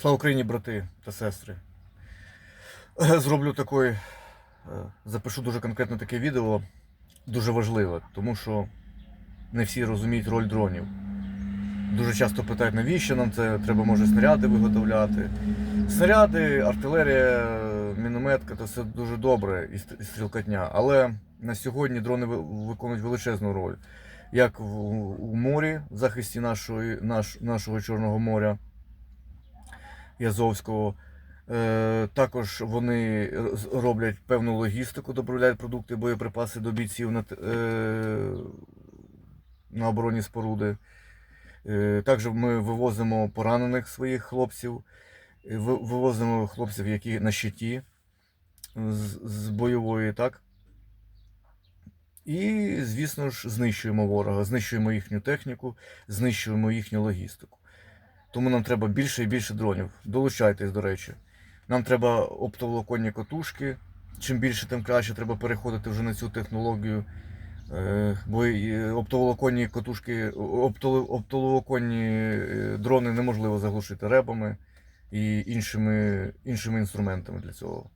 Слава Україні, брати та сестри. Е, Зроблю такий, е, запишу дуже конкретно таке відео, дуже важливе, тому що не всі розуміють роль дронів. Дуже часто питають, навіщо нам це, треба може снаряди виготовляти. Снаряди, артилерія, мінометка це все дуже добре і ст- стрілкотня. Але на сьогодні дрони виконують величезну роль. Як в, у морі, в захисті нашої, наш, нашого Чорного моря і Азовського. Е, також вони роблять певну логістику, доправляють продукти, боєприпаси до бійців на, е, на оборонні споруди. Е, Також ми вивозимо поранених своїх хлопців, вивозимо хлопців, які на щиті з, з бойової, так? І, звісно ж, знищуємо ворога, знищуємо їхню техніку, знищуємо їхню логістику. Тому нам треба більше і більше дронів. Долучайтесь, до речі. Нам треба оптоволоконні катушки. Чим більше, тим краще треба переходити вже на цю технологію. Е, Бо оптоволоконні катушки, оптово- оптоволоконні е, дрони неможливо заглушити ребами і іншими, іншими інструментами для цього.